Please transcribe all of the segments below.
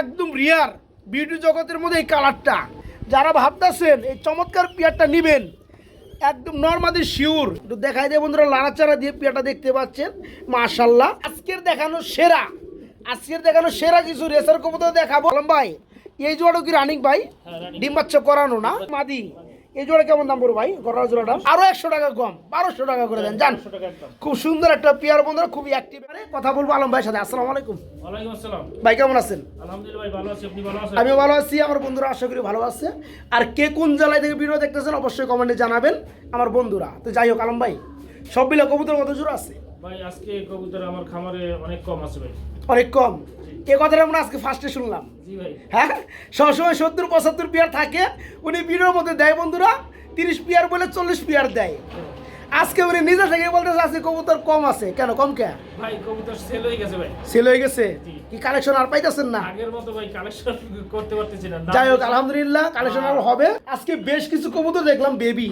একদম রিয়ার বিউটি জগতের মধ্যে এই কালারটা যারা ভাবতেছেন এই চমৎকার পিয়ারটা নেবেন একদম নর্মাদি শিওর একটু দেখাই দেয় বন্ধুরা লাড়াচাড়া দিয়ে পিয়াটা দেখতে পাচ্ছেন মাশাল্লাহ আজকের দেখানো সেরা আজকের দেখানো সেরা কিছু রেসার কবুতর দেখাবো। ভাই এই জোয়াটা কি রানিক ভাই? ডিম বাচ্চা করানো না? মাদি। এই জোড়া কেমন দাম পড়বে ভাই? গড়ার জোড়াটা? আরও একশো টাকা কম বারোশো টাকা করে দেন জান। খুব সুন্দর একটা পেয়ার বন্ধুরা খুবই অ্যাক্টিভ কথা বলব আলম ভাইয়ের সাথে। আসসালামু আলাইকুম। ভাই কেমন আছেন? আমি ভালো আছি। আমার বন্ধুরা আশা করি ভালো আছে। আর কে কোন জেলায় থেকে ভিডিও দেখতেছেন অবশ্যই কমেন্টে জানাবেন আমার বন্ধুরা। তো যাই হোক আলম ভাই সব মিলে কবুতর কত জোর আছে? ভাই আজকে কবুতর আমার খামারে অনেক কম আছে ভাই। অনেক কম? এ কথাটা আমরা আজকে ফার্স্টে শুনলাম। হ্যাঁ? সবসময় সত্তর পঁচাত্তর পিয়ার থাকে উনি বিড়ের মধ্যে দেয় বন্ধুরা তিরিশ পিয়ার বলে চল্লিশ পিয়ার দেয়। আজকে উনি নিজে থেকে বলতেছে আজকে কবুতর কম আছে। কেন কম কে? ভাই কবুতর সেল হয়ে গেছে ভাই। সেল হয়ে গেছে? কি কালেকশন আর পাইতেছেন না? আগের মতো ভাই কালেকশন করতে পারতেছি না। যাই হোক আলহামদুলিল্লাহ কালেকশন আর হবে। আজকে বেশ কিছু কবুতর দেখলাম বেবি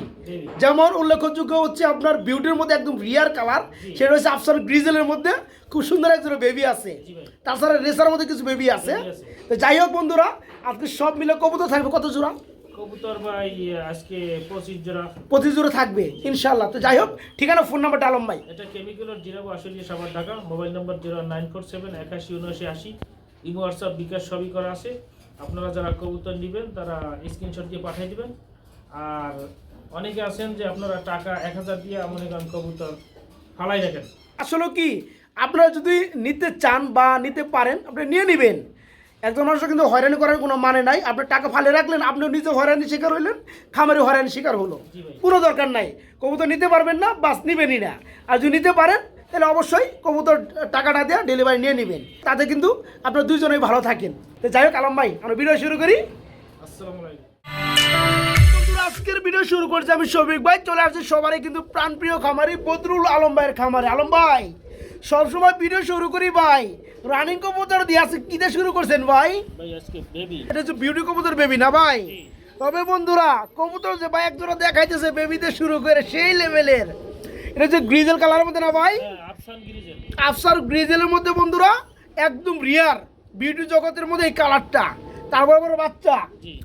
যেমন উল্লেখযোগ্য হচ্ছে আপনার বিউটির মধ্যে একদম রিয়ার কালার সেটা হচ্ছে আফসার গ্রিজেলের মধ্যে খুব সুন্দর একজন বেবি আছে। তাছাড়া রেসার মধ্যে কিছু বেবি আছে। আছে। তো যাই হোক বন্ধুরা আজকে সব মিলে কবুতর থাকবে কত জোড়া? কবুতর ভাই আজকে পঁচিশ জোড়া। প্রতি জোড়া থাকবে ইনশাল্লাহ তো যাই হোক ঠিকানা ফোন নাম্বারটা আলম ভাই এটা কেমিক্যালের জিরাবো আসলে Savar Dhaka mobile number zero nine four seven একাশি উনআশি। আশি ইমো হোয়াটসঅ্যাপ বিকাশ সবই করা আছে। আপনারা যারা কবুতর নেবেন তারা স্ক্রিনশট দিয়ে পাঠিয়ে দিবেন। আর অনেকে আছেন যে আপনারা টাকা এক হাজার দিয়ে মনে করেন কবুতর ফালাই রাখেন। আসলে কি আপনারা যদি নিতে চান বা নিতে পারেন আপনি নিয়ে নেবেন। একজন মানুষের কিন্তু হয়রানি করার কোনো মানে নাই। আপনি টাকা ফালে রাখলেন আপনিও নিজে হয়রানি শিকার হইলেন খামারি হয়রানি শিকার হলো। কোনো দরকার নাই। কবুতর নিতে পারবেন না বাস নিবেনই না। আর যদি নিতে পারেন তাহলে অবশ্যই কবুতর টাকাটা দেওয়া ডেলিভারি নিয়ে নেবেন। তাতে কিন্তু আপনারা দুজনেই ভালো থাকেন। তো যাই হোক আলম ভাই আমরা ভিডিও শুরু করি। আসসালামু আলাইকুম। আজকের ভিডিও শুরু করছি আমি শফিক ভাই। চলে আসছি সবারই কিন্তু প্রাণপ্রিয় খামারি বদরুল আলম ভাইয়ের খামারে। আলম ভাই সবসময় ভিডিও শুরু করি ভাই। রানিং কবুতর দিয়ে আছে কি দিয়ে শুরু করছেন ভাই? এটা হচ্ছে বিউটি কবুতর বেবি না ভাই? তবে বন্ধুরা কবুতর যে ভাই একজোড়া দেখাইতেছে বেবিতে শুরু করে সেই লেভেলের এটা হচ্ছে গ্রিজেল কালারের মধ্যে না ভাই? হ্যাঁ আফসার গ্রিজেলের মধ্যে বন্ধুরা একদম রিয়ার বিউটি জগতের মধ্যে এই কালারটা তারপর বড় বাচ্চা।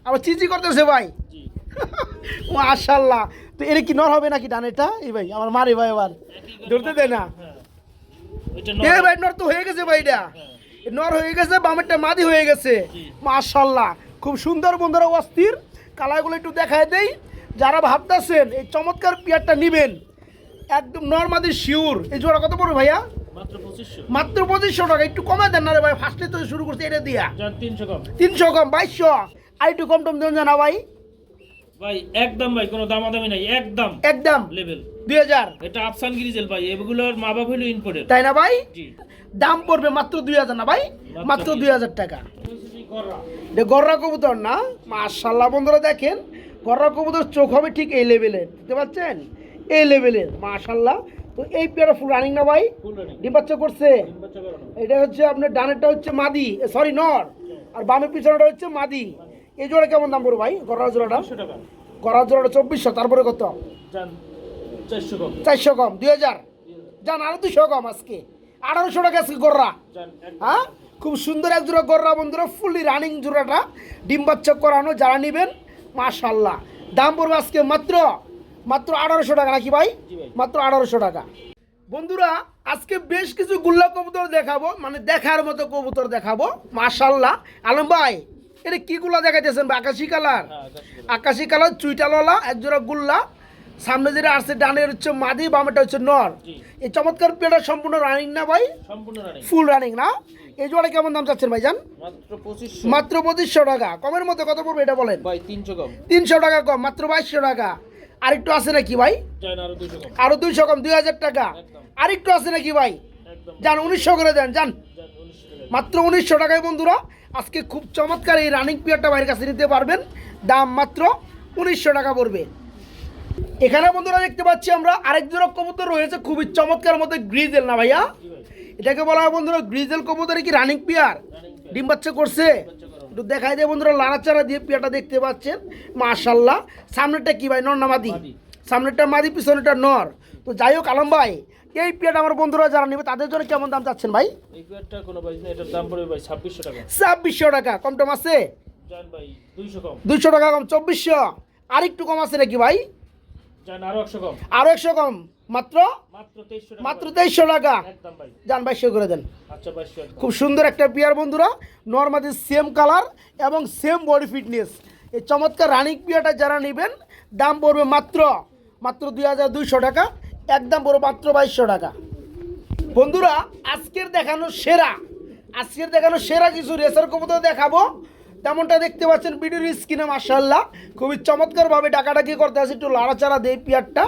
আবার চিচি করতেছে ভাই। মাশাল্লাহ তো এর কি নর হবে নাকি ডানেটা এই ভাই আমার মারে ভাই আবার। ধরতে দেয় না? হ্যাঁ ভাই নর তো হয়ে গেছে ভাই এটা নর হয়ে গেছে বামেরটা মাদি হয়ে গেছে। মাশাল্লাহ খুব সুন্দর বন্ধুরা অস্থির। কালারগুলো একটু দেখায় দেই। যারা ভাবতেছেন এই চমৎকার পেয়ারটা নিবেন একদম নর্মাদি শিওর এই জোড়া কত পড়বে ভাইয়া? মাত্র পঁচিশশো। টাকা একটু কমে দেন না রে ভাই ফার্স্টে তো শুরু করছে এটা দিয়া। তিনশো কম। তিনশো কম বাইশশো। আর একটু কম টম দেন জানা ভাই। ভাই একদম ভাই কোনো দামাদামি নাই একদম। একদম। লেভেল দুই হাজার। এটা আফসান গিরিজেল ভাই এগুলোর মা বাবা হইল ইম্পোর্টেড তাই না ভাই? দাম পড়বে মাত্র দুই হাজার না ভাই? মাত্র দুই হাজার। টাকা। গররা কবুতর না? মাশাল্লাহ বন্ধুরা দেখেন গররা কবুতর চোখ হবে ঠিক এই লেভেলের বুঝতে পারছেন? এই লেভেলের মাশাল্লাহ তো এই পেয়ারা ফুল রানিং না ভাই? ডিম বাচ্চা করছে? এটা হচ্ছে আপনার ডানেরটা হচ্ছে মাদি সরি নর। আর বামের পিছনেটা হচ্ছে মাদি। এই জোড়া কেমন দাম পড়বে ভাই? গররা জোড়াটা? গররা জোড়াটা চব্বিশশো তারপরে কত? চারশো কম। দুই হাজার। যান আরও দুশো কম আজকে। আঠারোশো টাকা আজকে গররা। হ্যাঁ? খুব সুন্দর এক জোড়া গররা বন্ধুরা ফুললি রানিং জোড়াটা। ডিম বাচ্চা করানো যারা নেবেন মাশাল্লাহ দাম পড়বে আজকে মাত্র মাত্র আঠারোশো টাকা নাকি ভাই? মাত্র আঠারোশো টাকা। বন্ধুরা আজকে বেশ কিছু গুল্লা কবুতর দেখাবো মানে দেখার মতো কবুতর দেখাবো মাশাল্লাহ আলম ভাই এটা কি গুলা দেখাইতেছেন ভাই? আকাশি কালার? হ্যাঁ আকাশি কালার। আকাশি কালার চুইটালওয়ালা এক জোড়া গুল্লা। সামনে যেটা আসছে ডানের হচ্ছে মাদি বামেটা হচ্ছে নর। এই চমৎকার পেটা সম্পূর্ণ রানিং না ভাই? ফুল রানিং না? এই জোড়া কেমন দাম চাচ্ছেন ভাইজান? মাত্র পঁচিশশো। মাত্র পঁচিশশো টাকা। কমের মধ্যে কত পড়বে এটা বলেন? ভাই তিনশো কম। তিনশো টাকা কম মাত্র বাইশশো টাকা। আরেকটু আছে নাকি ভাই? আরও দুইশো কম। দুই হাজার টাকা। আরেকটু আছে নাকি ভাই? যান উনিশশো করে দেন যান মাত্র উনিশশো টাকায় বন্ধুরা আজকে খুব চমৎকার এই রানিং পিয়ারটা বাইরের কাছে নিতে পারবেন। দাম মাত্র উনিশশো টাকা পড়বে। এখানে বন্ধুরা দেখতে পাচ্ছি আমরা আরেক জোড়া কবুতর রয়েছে খুবই চমৎকার মধ্যে গ্রিজেল না ভাইয়া? এটাকে বলা হয় বন্ধুরা গ্রিজেল কবুতরে কি রানিং পিয়ার? ডিম বাচ্চা করছে? একটু দেখাই দিয়ে বন্ধুরা লাড়াচাড়া দিয়ে পিয়াটা দেখতে পাচ্ছেন। মাশাল্লাহ সামনেরটা কি ভাই? নর না মাদি। সামনেরটা মাদি পিছনেরটা নর। তো যাই হোক আলম ভাই এই পেয়ারটা আমার বন্ধুরা যারা নেবে তাদের জন্য কেমন দাম চাচ্ছেন ভাই? ছাব্বিশশো টাকা। কম টম আছে দুইশো টাকা কম চব্বিশশো। আর একটু কম আছে নাকি ভাই? আরও একশো কম। মাত্র? মাত্র তেইশশো টাকা। যান বাইশশো করে দেন। আচ্ছা খুব সুন্দর একটা পিয়ার বন্ধুরা নর্মালি সেম কালার এবং সেম বডি ফিটনেস এই চমৎকার রানিং পিয়ারটা যারা নেবেন দাম পড়বে মাত্র মাত্র দুই হাজার দুইশো টাকা একদম পড়বে মাত্র বাইশশো টাকা। বন্ধুরা আজকের দেখানো সেরা আজকের দেখানো সেরা কিছু রেসার কবুতর দেখাবো। তেমনটা দেখতে পাচ্ছেন ভিডিওর স্ক্রিনে মার্শাল্লাহ খুবই চমৎকারভাবে ডাকাডাকি করতে আছে একটু লাড়াচাড়া দেয় পিয়ারটা।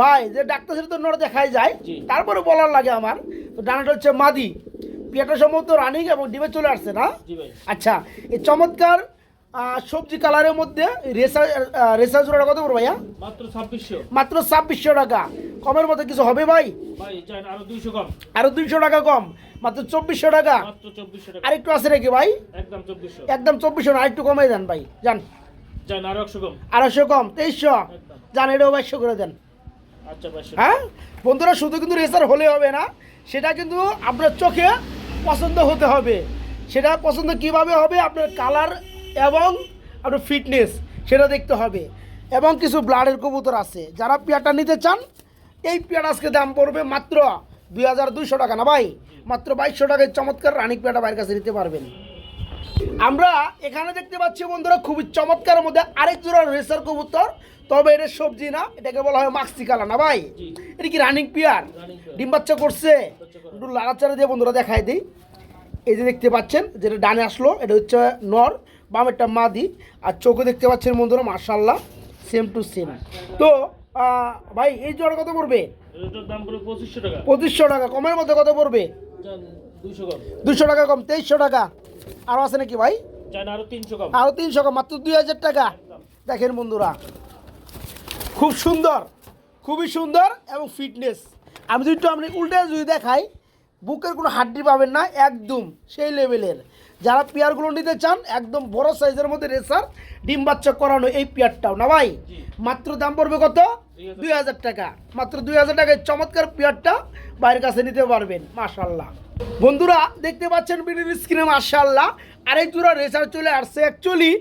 ভাই যে ডাক্তার তো নড়ে দেখাই যায়। তারপরে বলার লাগে আমার। তো ডানাটা হচ্ছে মাদি। পিয়ারটা সম্ভবত রানিং এবং ডিমে চলে আসছে না? আচ্ছা এই চমৎকার সবজি কালারের মধ্যে রেসার জোড়াটা কত করব ভাইয়া? মাত্র ছাব্বিশশো। মাত্র ছাব্বিশশো টাকা। কমের মধ্যে কিছু হবে ভাই? আরও দুইশো কম। আরও দুইশো টাকা কম। মাত্র চব্বিশশো টাকা। আরেকটু আছে নাকি ভাই? একদম চব্বিশশো। একদম চব্বিশশো না আরেকটু কমে দেন ভাই। যান আড়াইশো কম তেইশশো। যান এটাও বাইশশো করে দেন। আচ্ছা হ্যাঁ? বন্ধুরা শুধু কিন্তু রেসার হলে হবে না সেটা কিন্তু আপনার চোখে পছন্দ হতে হবে। সেটা পছন্দ কীভাবে হবে? আপনার কালার এবং আপনার ফিটনেস সেটা দেখতে হবে। এবং কিছু ব্লাডের কবুতর আছে। যারা পেয়ারটা নিতে চান এই পেয়ার আজকে দাম পড়বে মাত্র দুই হাজার দুইশো টাকা। না ভাই মাত্র বাইশশো টাকায় চমৎকার রানিক পেয়ারটা বাইরের কাছে নিতে পারবেন। আমরা এখানে দেখতে পাচ্ছি বন্ধুরা খুবই চমৎকার মধ্যে আরেক জোড়া রেসার কবুতর। তবে এটা সবজি না এটাকে বলা হয় মাক্সি কালা না ভাই? এটা কি রানিং পিয়ার। ডিম বাচ্চা করছে। একটু লাড়াচাড়া দিয়ে বন্ধুরা দেখাই দিই। এই যে দেখতে পাচ্ছেন যেটা ডানে আসলো এটা হচ্ছে নর। বামেরটা মাদি আর চোখে দেখতে পাচ্ছেন বন্ধুরা মার্শাল্লাহ সেম টু সেম তো ভাই এই জোড়া কত পড়বে? পঁচিশশো টাকা। কমের মধ্যে কত পড়বে? দুশো টাকা কম তেইশশো টাকা। আরও আছে নাকি ভাই? আরও তিনশো কম। আরও তিনশো কম মাত্র দুই হাজার টাকা। দেখেন বন্ধুরা খুব সুন্দর খুবই সুন্দর এবং ফিটনেস আমি যদি একটু আপনি উল্টে যদি দেখাই বুকের কোনো হাড্ডি পাবেন না একদম সেই লেভেলের যারা পেয়ারগুলো নিতে চান একদম বড় সাইজের মধ্যে রেসার ডিম বাচ্চা করানো এই পেয়ারটাও। না ভাই? মাত্র দাম পড়বে কত? দুই হাজার টাকা। মাত্র দুই হাজার টাকায় চমৎকার পেয়ারটা বাইরের কাছে নিতে পারবেন মাশাল্লাহ বন্ধুরা দেখতে পাচ্ছেন বিডির স্ক্রিনে মাশাল্লাহ আরেক জোড়া রেসার চলে আসছে অ্যাকচুয়ালি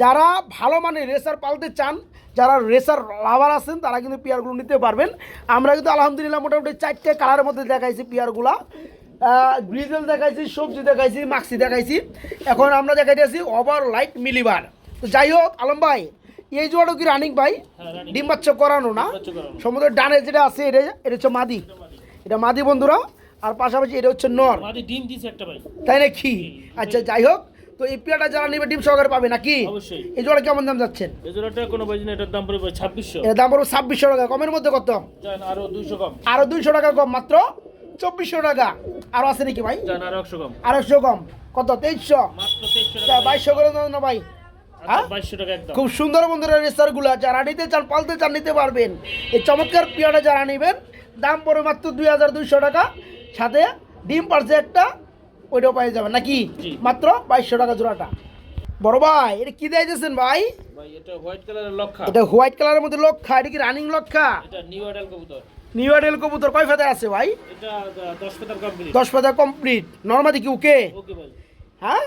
যারা ভালো মানের রেসার পালতে চান যারা রেসার লাভার আছেন তারা কিন্তু পেয়ারগুলো নিতে পারবেন। আমরা কিন্তু আলহামদুলিল্লাহ মোটামুটি চারটে কালারের মধ্যে দেখাইছি পেয়ারগুলা। গ্রিজেল দেখাইছি সবজি দেখাইছি মাক্সি দেখাইছি। এখন আমরা দেখাইতেছি ওভার লাইট মিলিবার। তো যাই হোক আলম ভাই এই জোড়াটা কি রানিং ভাই? হ্যাঁ ডিম বাচ্চা করানো না? সমুদ্র ডানে যেটা আছে এটা এটা হচ্ছে মাদি। এটা মাদি। বন্ধুরা আর পাশাপাশি এটা হচ্ছে নর। ডিম দিছে একটা ভাই। তাই নাকি আচ্ছা যাই হোক তো এই পেয়ারটা যারা নেবে ডিম সহকারে পাবে নাকি? অবশ্যই। এই জোড়া কেমন দাম যাচ্ছেন? এই জোড়াটা কোনো ভাই না এটার দাম পড়বে ছাব্বিশশো। এর দাম পড়বে ছাব্বিশশো টাকা। কমের মধ্যে কত? আরও দুইশো কম। আরও দুইশো টাকা কম মাত্র চব্বিশশো টাকা। আরও আছে নাকি ভাই? আরও একশো কম। কত? তেইশশো? মাত্র তেইশশো টাকা। বাইশশো করে দাও না ভাই। হ্যাঁ? আচ্ছা একদম। খুব সুন্দর বন্ধুরা রেসারগুলো যারা নিতে চান পালতে চান নিতে পারবেন। এই চমৎকার পিয়াটা যারা নেবেন দাম পড়ে মাত্র দুই হাজার দুইশো টাকা। সাথে ডিম পারছে একটা ওইটাও পেয়ে যাবেন নাকি? মাত্র বাইশশো টাকা জোড়াটা। বড় ভাই এটা কি দিয়েছেন ভাই? ভাই এটা হোয়াইট কালারের লক্ষা। এটা হোয়াইট কালারের মধ্যে লক্ষা এটা কি রানিং লক্ষা? এটা নিউ অ্যাডাল কবুতর। নিউ আইডেল কবুতর কয় ফেদার আছে ভাই? দশ ফেদার কমপ্লিট নর্মাদি কি ওকে? হ্যাঁ?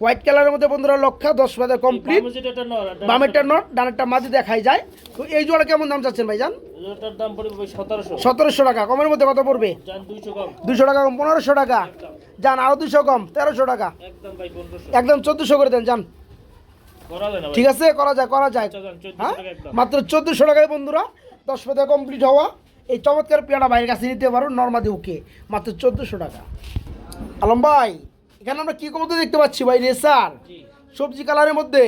হোয়াইট কালারের মধ্যে বন্ধুরা লক্ষা দশ ফেদার কমপ্লিট বামেরটা নট ডানেরটা মাঝে দেখাই যায়। তো এই জোড়া কেমন দাম চাচ্ছেন ভাই সতেরোশো। সতেরোশো টাকা। কমের মধ্যে কত পড়বে? জান দুশো টাকা কম পনেরোশো টাকা। যান আরও দুশো কম তেরোশো টাকা। একদম চোদ্দোশো করে দেন যান। ঠিক আছে করা যায় করা যায়। আচ্ছা হ্যাঁ? মাত্র চোদ্দোশো টাকায় বন্ধুরা দশ পেতে কমপ্লিট হওয়া। এই চমৎকার পেয়ারা বাইরের কাছে নিতে পারো নর্মাদি ওকে মাত্র চোদ্দোশো টাকা। আলম ভাই এখানে আমরা কি কমতে দেখতে পাচ্ছি ভাই রেসার? সবজি কালারের মধ্যে?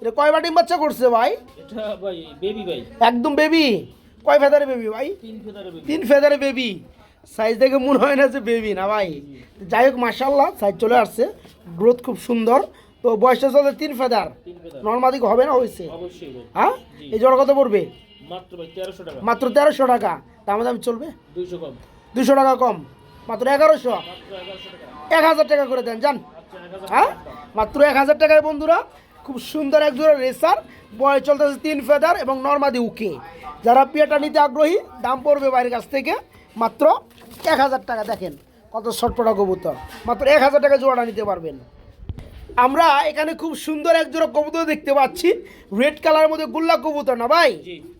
এটা কয় বাটিম বাচ্চা করছে ভাই? একদম বেবি কয় ফেদারে বেবি ভাই? তিন ফেদারে বেবি সাইজ দেখে মনে হয় না যে বেবি না ভাই। যাই হোক মার্শাল্লাহ সাইজ চলে আসছে। গ্রোথ খুব সুন্দর। তো বয়সটা চলছে তিন ফেদার। নর্মাদিক হবে না হয়েছে? হ্যাঁ? এই জোড়া কত পড়বে? মাত্র ভাই তেরোশো টাকা। মাত্র তেরোশো টাকা। দামে দাম চলবে? দুইশো কম। টাকা কম। মাত্র এগারোশো? এক হাজার টাকা করে দেন যান। আচ্ছা হ্যাঁ? মাত্র এক হাজার টাকায় বন্ধুরা খুব সুন্দর এক জোড়া রেসার। বয়স চলতেছে তিন ফেদার এবং নর্মাদি উকে। যারা পিয়াটা নিতে আগ্রহী দাম পড়বে বাইরের কাছ থেকে মাত্র এক হাজার টাকা। দেখেন কত ছটপটা কবুতর। মাত্র এক হাজার টাকা জোড়াটা নিতে পারবেন। আমরা এখানে খুব সুন্দর এক জোড়া কবুতর দেখতে পাচ্ছি। রেড কালারের মধ্যে গুল্লা কবুতর না ভাই?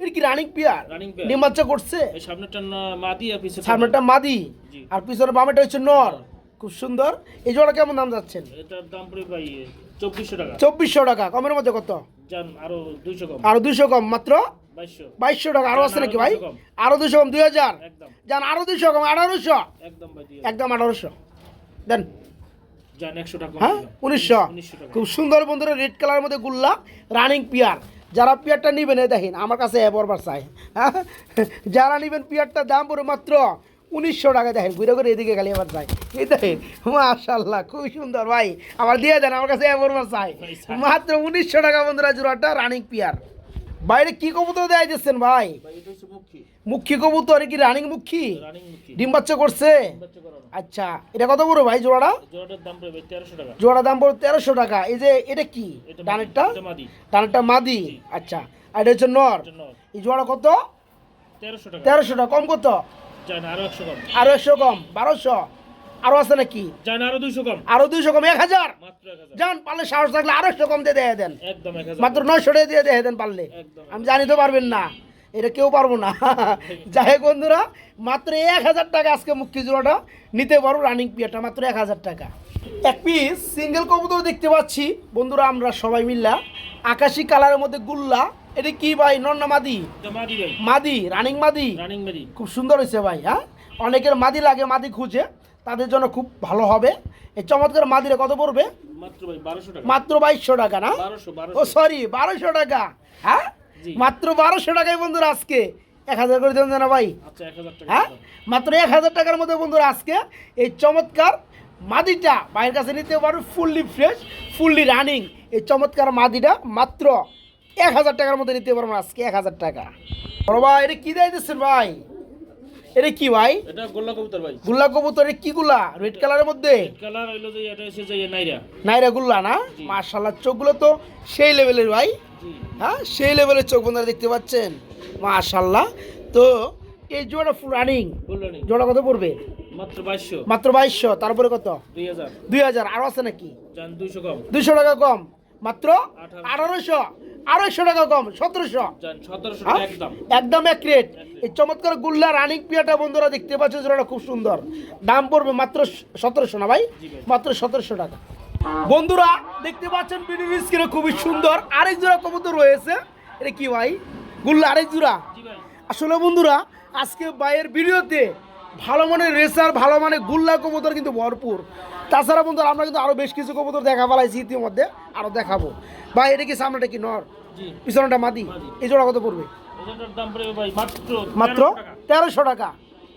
এটা কি রানিং পিয়ার ডিম বাচ্চা করছে? এই সামনেরটা মাদি আর পিছনে সামনেটা মাদি। আর পিছনে বামেটা হচ্ছে নর। খুব সুন্দর। এই জোড়া কেমন দাম যাচ্ছেন? এটার দাম পড়ে ভাই চব্বিশশো টাকা। চব্বিশশো টাকা। কমের মধ্যে কত? আরও দুইশো কম। আরও দুইশো কম মাত্র? বাইশশো। টাকা। আরও আছে নাকি ভাই? আরও দুশো কম দুই হাজার? যান আরও দুশো কম আঠারোশো? একদম ভাই একদম আঠারোশো। দেন যান একশো টাকা কম হ্যাঁ? উনিশশো? খুব সুন্দর বন্ধুরা রেড কালারের মধ্যে গুল্লা রানিং পিয়ার যারা পিয়ারটা নেবেন এই দেখেন আমার কাছে বরবার চাই হ্যাঁ? যারা নেবেন পিয়ারটা দাম পড়ে মাত্র উনিশশো টাকা দেখেন ঘুরে ঘুরে এদিকে খালি এবার চাই এই দেখেন মাশাল্লাহ খুবই সুন্দর ভাই। আমার দিয়ে দেন আমার কাছে বরবার চাই মাত্র উনিশশো টাকা বন্ধুরা জোড়াটা রানিং পিয়ার বাইরে কি কবুতর দেয় দিচ্ছেন ভাই? ভাই এটা হচ্ছে মুখী কবুতর কি রানিং মুখী ডিম বাচ্চা করছে? আচ্ছা এটা কত বড় ভাই জোড়াটা? জোড়াটার দাম পড়ে ভাই তেরোশো টাকা। জোড়া দাম পড়ো তেরোশো টাকা। এই যে এটা কি? ডানেরটা? মাদি। ডানেরটা মাদি? আচ্ছা আর এটা হচ্ছে নর। এই জোড়া কত? তেরোশো টাকা। কম কত? আরও একশো কম। আরও একশো কম। বারোশো। আরও আছে নাকি? আরও দুইশো কম। আরও দুইশো কম। এক হাজার? যান পারলে সাহস থাকলে আরও একশো কম দিয়ে দিয়ে দেন। মাত্র নয়শো টাকা দিয়ে দিয়ে দেন পারলে। একদম আমি জানি তো পারবেন না। এটা কেউ পারব না। যাই হোক বন্ধুরা মাত্র এক হাজার টাকা আজকে মুখ্য জোড়াটা নিতে পারো রানিং পিয়ারটা মাত্র এক হাজার টাকা। এক পিস সিঙ্গেল কবুতর দেখতে পাচ্ছি। বন্ধুরা আমরা সবাই মিল্লা। আকাশি কালারের মধ্যে গুল্লা। এটা কি ভাই? নন্না মাদি? মাদি মাদি রানিং মাদি? রানিং মাদি। খুব সুন্দর হয়েছে ভাই হ্যাঁ? অনেকের মাদি লাগে মাদি খুঁজে। তাদের জন্য খুব ভালো হবে। এই চমৎকার মাদিরে কত পড়বে? মাত্র বাইশশো টাকা না? ও সরি বারোশো টাকা। হ্যাঁ। মাত্র বারোশো টাকায় বন্ধুরা আজকে এক হাজার করে দেবেন না ভাই। আচ্ছা হ্যাঁ? মাত্র এক হাজার টাকার মধ্যে বন্ধুরা আজকে এই চমৎকার মাদিটা ভাইয়ের কাছে নিতে পারবে ফুললি ফ্রেশ ফুললি রানিং এই চমৎকার মাদিটা মাত্র এক হাজার টাকার মধ্যে নিতে পারব আজকে এক হাজার টাকা। বড় ভাই এটা কি দেয় দিচ্ছেন ভাই? এটা কি ভাই? এটা গোল্লা কবুতর ভাই। গুল্লা কবুতর এটা কি গুলা রেড কালারের মধ্যে? কালার হইল যে এটা এসে যে নাইরা। নাইরা গুল্লা না? জি। চোখগুলো তো সেই লেভেলের ভাই। হ্যাঁ সেই লেভেলের চোখ বন্ধুরা দেখতে পাচ্ছেন। মাশাল্লাহ তো এই জোড়া ফুল রানিং জোড়া কত পড়বে? মাত্র বাইশশো। তারপরে কত? দুই হাজার। আরও আছে নাকি? দুইশো টাকা কম। মাত্র আঠারোশো। আড়াইশো টাকা কম। সতেরোশো। হ্যাঁ? একদম। একদম এক রেট এই চমৎকার গুল্লা রানিং পিয়াটা বন্ধুরা দেখতে পাচ্ছ জোড়াটা খুব সুন্দর। দাম পড়বে মাত্র সতেরোশো না ভাই। মাত্র সতেরোশো টাকা। বন্ধুরা দেখতে পাচ্ছেন ভিডিও স্ক্রিনে খুবই সুন্দর। আরেক জোড়া কবুতর রয়েছে। এটা কি ভাই? গুল্লা আরেক জোড়া? আসলে বন্ধুরা আজকে বাইয়ের ভিডিওতে ভালো মানের রেসার ভালো মানের গুল্লা কবুতর কিন্তু ভরপুর। তাছাড়া বন্ধুরা আমরা কিন্তু আরও বেশ কিছু কবুতর দেখা পালাইছি ইতিমধ্যে আরও দেখাবো। ভাই এটা কি সামনেটা কি নর? পিছনটা মাদি। এই জোড়া কত পড়বে? মাত্র মাত্র 1300 তেরোশো টাকা।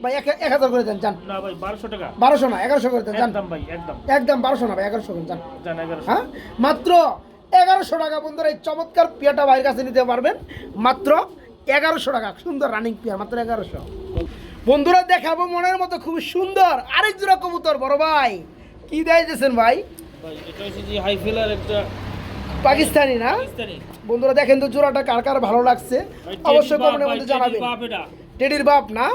ভাই এক হাজার করে দেন যান। না ভাই বারোশো টাকা। বারোশো না এগারোশো করে দেন যান। একদম ভাই একদম। একদম বারোশো না ভাই এগারোশো করে যান। যান এগারোশো। হ্যাঁ? মাত্র এগারোশো টাকা বন্ধুরা এই চমৎকার পিয়াটা ভাইয়ের কাছে নিতে পারবেন। মাত্র এগারোশো টাকা সুন্দর রানিং পিয়া মাত্র এগারোশো। বন্ধুরা দেখাবো মনের মতো খুব সুন্দর আরেক জোড়া কবুতর বড় ভাই। কি দেয় দিয়েছেন ভাই পাকিস্তানি না? বন্ধুরা দেখেন তো জোড়াটা কার কার ভালো লাগছে। অবশ্যই কমেন্টের মধ্যে জানাবেন। টেডির বাপ না?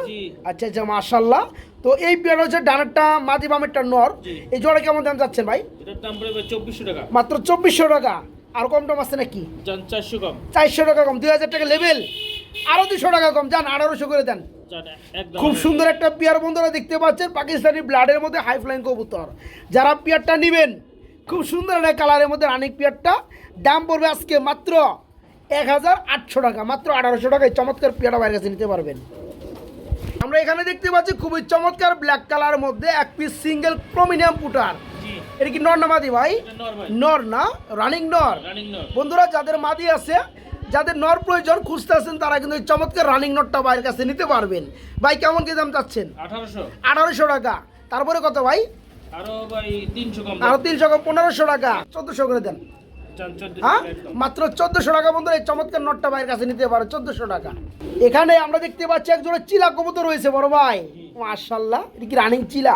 আচ্ছা আচ্ছা মাশাল্লাহ তো এই পেয়ার হচ্ছে ডানেরটা মাদি বামেরটা নর। এই জোড়া কেমন দাম যাচ্ছেন ভাই? এটার দাম চব্বিশশো টাকা। মাত্র চব্বিশশো টাকা। আর কম টম আছে নাকি? চারশো কম। চারশো টাকা কম দুই হাজার টাকা লেভেল আরও দুশো টাকা কম যান আঠারোশো করে দেন। খুব সুন্দর একটা পেয়ার বন্ধুরা দেখতে পাচ্ছেন পাকিস্তানি ব্লাডের মধ্যে হাই ফ্লাইং কবুতর। যারা পেয়ারটা নেবেন খুব সুন্দর একটা কালারের মধ্যে রানিক পেয়ারটা। দাম পড়বে আজকে মাত্র এক হাজার আটশো টাকা মাত্র আঠারোশো টাকায় চমৎকার পেয়ারটা বাইরের কাছে নিতে পারবেন। আমরা এখানে দেখতে পাচ্ছি খুবই চমৎকার ব্ল্যাক কালারের মধ্যে এক পিস সিঙ্গেল প্রমিনিয়াম পুটার এটা কি নর না মাদি ভাই? নর না? রানিং নর। বন্ধুরা যাদের মাদি আছে যাদের নর প্রয়োজন খুঁজতে আছেন তারা কিন্তু চমৎকার রানিং নটটা বাইরের কাছে নিতে পারবেন। ভাই কেমন কি দাম চাচ্ছেন? আঠারোশো। টাকা। তারপরে কত ভাই? আরও তিনশো কম আরও তিনশো পনেরোশো টাকা। চোদ্দশো করে দেন। হ্যাঁ? মাত্র চোদ্দশো টাকা বন্ধুরা এই চমৎকার নটটা বাইরের কাছে নিতে পারে চোদ্দশো টাকা। এখানে আমরা দেখতে পাচ্ছি একজোড়া চিলা কবুতর রয়েছে বড় ভাই। মার্শাল্লাহ এটা কি রানিং চিলা?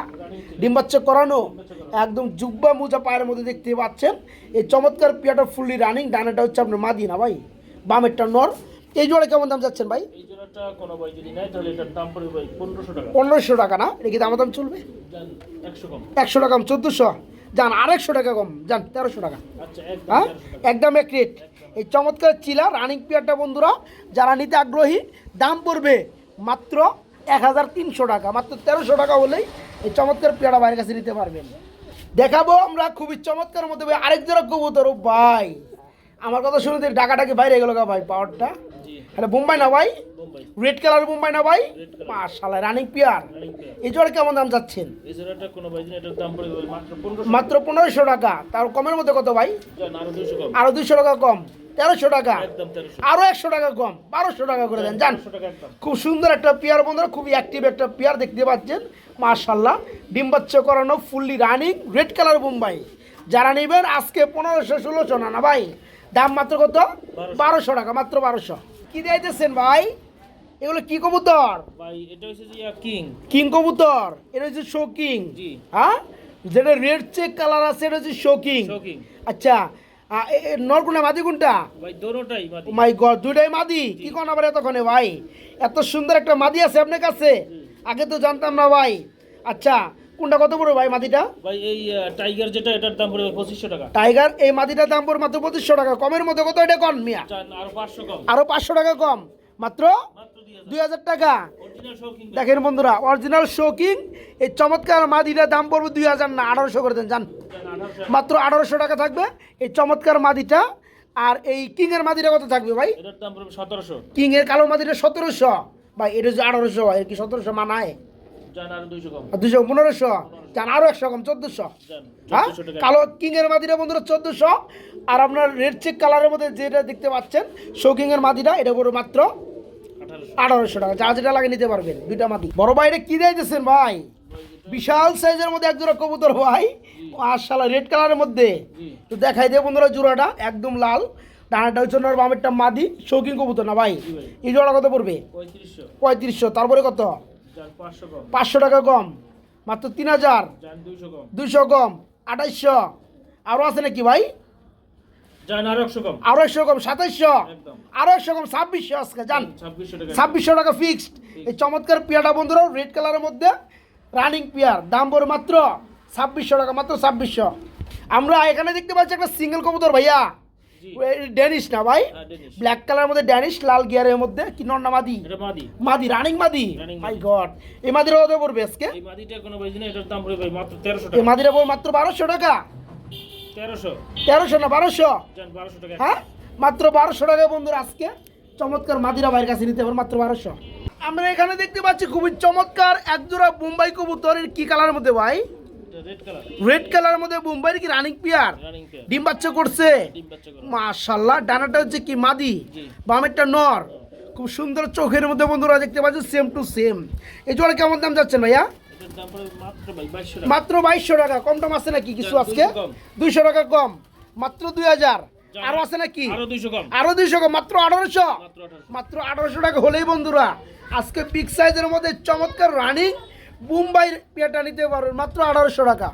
ডিম করানো একদম জুব্বা মুজা পায়ের মধ্যে দেখতে পাচ্ছেন। এই চমৎকার পিয়াটা ফুললি রানিং ডানাটা হচ্ছে আপনার মাদি না ভাই বামেরটা নর। এই জোড়া কেমন দাম যাচ্ছেন ভাই? পনেরোশো টাকা। না? এটা কি দাম দাম চলবে একশো টাকা চোদ্দোশো। যান আরেকশো টাকা কম। যান তেরোশো টাকা। আচ্ছা হ্যাঁ? একদম এক রেট এই চমৎকার চিলা রানিং পেয়ারটা বন্ধুরা যারা নিতে আগ্রহী দাম পড়বে মাত্র এক হাজার তিনশো টাকা। মাত্র তেরোশো টাকা হলেই এই চমৎকার পেয়ারা বাইরের কাছে নিতে পারবেন। দেখাবো আমরা খুবই চমৎকার মতো আরেক জোড়া কবুতর। ভাই আমার কথা শুনে ডাকাটাকে বাইরে গেল গা ভাই পাওয়ারটা এটা বোম্বাই না ভাই? রেড কালার বোম্বাই না ভাই? Red মাশাল্লাহ রানিং পেয়ার এই জোড়া কেমন দাম যাচ্ছেন? এই জোড়াটা কোনো ভাই এটার দাম পড়বে মাত্র পনেরোশো। টাকা। তার কমের মধ্যে কত ভাই? আরও দুশো কম। আরও দুশো টাকা কম। তেরোশো টাকা। আরও একশো টাকা কম। বারোশো টাকা করে দেন। জান খুব সুন্দর একটা পেয়ার বন্ধুরা খুবই অ্যাক্টিভ একটা পেয়ার দেখতে পাচ্ছেন। মার্শাল্লাহ ডিম বাচ্চা করানো fully running red colour Bombay যারা নেবেন আজকে পনেরোশো ষোলোশো না না ভাই? দাম মাত্র কত? বারোশো। টাকা মাত্র বারোশো। কি দিয়েছেন ভাই? এগুলো কি কবুতর? ভাই এটা হচ্ছে যে কিং। কিং কবুতর। এটা হচ্ছে শো কিং। হ্যাঁ? যেটা রেড চেক কালার আছে এটা হচ্ছে শো কিং। শোকিং আচ্ছা এ- এ মাদি কোনটা? মাই গড দুইটাই মাদি? কি কোন আবার এতক্ষণে ভাই? এত সুন্দর একটা মাদি আছে আপনার কাছে? আগে তো জানতাম না ভাই। আচ্ছা কোনটা কত পড়বে ভাই মাটিটা? ভাই এই টাইগার যেটা এটার দাম পড়বে পঁচিশশো টাকা। টাইগার এই মাটিটার দাম পড়বে মাত্র পঁচিশশো টাকা। কমের মধ্যে কত এটা কম মিয়া? আরও পাঁচশো কম। আরও পাঁচশো টাকা কম। মাত্র দুই হাজার। টাকা। দেখেন বন্ধুরা অরিজিনাল শোকিং এই চমৎকার মাদিটার দাম পড়বে দুই হাজার না আঠারোশো করে দেন জান মাত্র আঠারোশো টাকা থাকবে এই চমৎকার মাদিটা আর এই কিংয়ের মাদিটা কত থাকবে ভাই? সতেরোশো। কিং এর কালো মাদিটা সতেরোশো। ভাই এটা যে আঠারোশো এর কি সতেরোশো মানায়? দুশো পনেরোশো? আরও একশো কম চোদ্দোশো? হ্যাঁ? কালো কিং এর মাদিটা বন্ধুরা চোদ্দোশো। আর আপনার রেড চেক কালারের মধ্যে যেটা দেখতে পাচ্ছেন শোকিং মাদিটা এটা মাত্র আঠারোশো। টাকা। যা যেটা লাগে নিতে পারবেন দুইটা মাদি। বড় কি দিয়েছেন ভাই? বিশাল সাইজের মধ্যে এক জোড়া কবুতর ভাই। মাশাআল্লাহ রেড কালারের মধ্যে। তো দেখাই দিয়ে বন্ধুরা জোড়াটা একদম লাল। ডানাটা হচ্ছে বামেরটা মাদি শৌখিন কবুতর না ভাই? এই জোড়া কত পড়বে? পঁয়ত্রিশশো তারপরে কত? পাঁচশো টাকা কম। মাত্র তিন হাজার। দুইশো কম। আঠাইশশো। আরও আছে নাকি ভাই? আরও একশো কম। সাতাইশশো। একদম। একশো কম ছাব্বিশশো আজকে জান ছাব্বিশশো টাকা। ফিক্সড এই চমৎকার পেয়ারটা বন্ধুরা রেড কালারের মধ্যে রানিং পেয়ার। দাম পড়ে মাত্র ছাব্বিশশো টাকা মাত্র ছাব্বিশশো। আমরা এখানে দেখতে পাচ্ছি একটা সিঙ্গেল কবুতর ভাইয়া। ড্যানিশ না ভাই? ব্ল্যাক কালারের মধ্যে ড্যানিশ লাল গিয়ারের মধ্যে কি নন্না মাদি? মাদি। মাদি রানিং মাদি? মাই গড এই মাদির কত পড়বে আজকে? এই মাদিটার কোনো বয়স নেই এটার দাম পড়বে ভাই মাত্র তেরোশো এই টাকা। মাদিরা পড়বে মাত্র বারোশো টাকা? তেরোশো। তেরোশো না বারোশো? চান বারোশো টাকা। হ্যাঁ? মাত্র বারোশো টাকা বন্ধুরা আজকে। চমৎকার মাদিরা ভাইয়ের কাছে নিতে পারব মাত্র বারোশো। আমরা এখানে দেখতে পাচ্ছি খুবই চমৎকার একজোড়া বোম্বাই কবুতরের কি কালারের মধ্যে ভাই? রেড কালার কালারের মধ্যে বোম্বাইয়ের কি রানিং পিয়ার ডিম বাচ্চা করছে। মাশাল্লাহ ডানাটা হচ্ছে কি মাদি? বামেরটা নর। খুব সুন্দর চোখের মধ্যে বন্ধুরা দেখতে পাচ্ছি সেম টু সেম এই জোড়া কেমন দাম যাচ্ছেন ভাইয়া? মাত্র বাইশশো টাকা। কম টম আছে নাকি কিছু আজকে? দুইশো টাকা কম। মাত্র দুই হাজার। আরও আছে নাকি? আরও দুইশো কম। মাত্র আঠারোশো। মাত্র আঠারোশো। মাত্র আঠারোশো টাকা হলেই বন্ধুরা আজকে বিগ সাইজের মধ্যে চমৎকার রানিং মুম্বাইয়ের পেটা নিতে পারবেন মাত্র আঠারোশো টাকা।